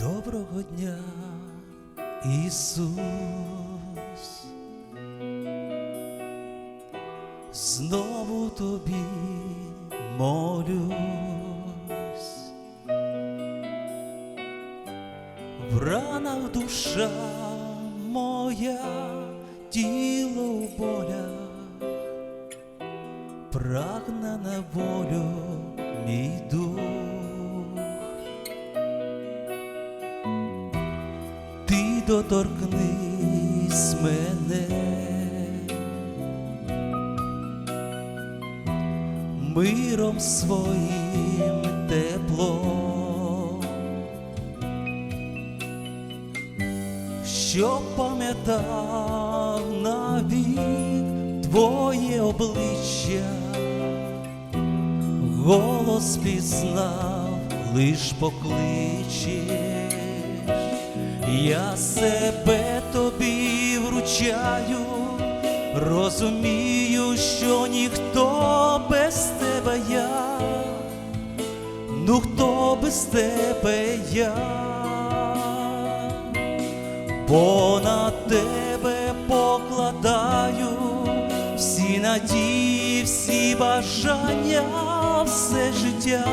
Доброго дня, Ісус, знову тобі молюсь, в ранах душа моя, тіло в болях, прагне на волю мій дух. Доторкнись мене, миром своїм теплом, що пам'ятав навік твоє обличчя, голос пізнав, лиш покличеш. Я себе тобі вручаю, розумію, що ніхто без тебе я, ну хто без тебе я, бо на тебе покладаю всі надії, всі бажання, все життя,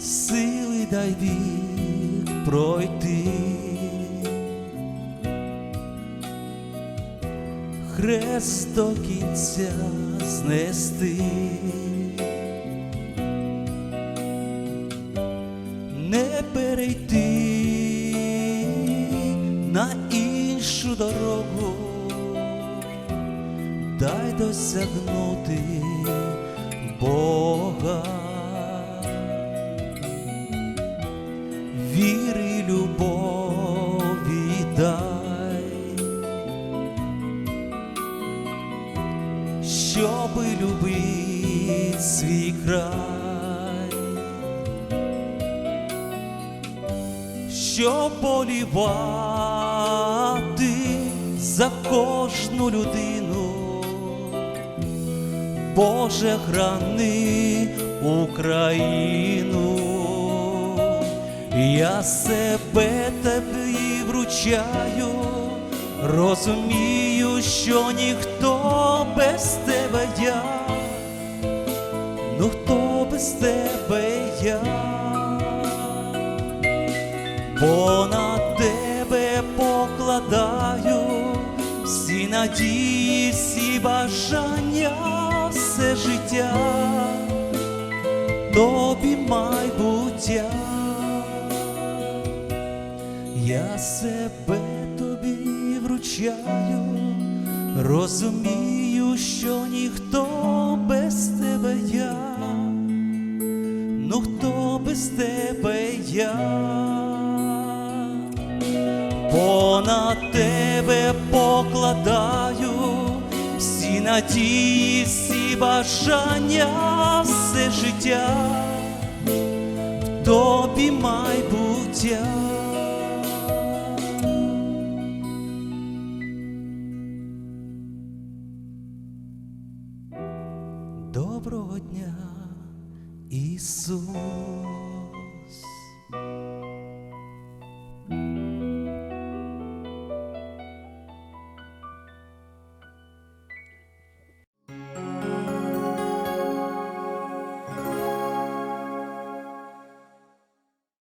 сили дай вік пройти, хрест до кінця знести, не перейти на іншу дорогу, дай досягнути Бога. Любить свій край, щоб болівати за кожну людину. Боже, храни Україну. Я себе тобі вручаю, розумію, що ніхто без тебе я, ну хто без тебе я, на тебе покладаю всі надії, всі бажання, все життя, тобі майбуття. Я себе тобі вручаю, розумію, що ніхто без хто без тебе я, бо на тебе покладаю всі надії, всі бажання, все життя, в тобі майбуття. Доброго дня, Ісус.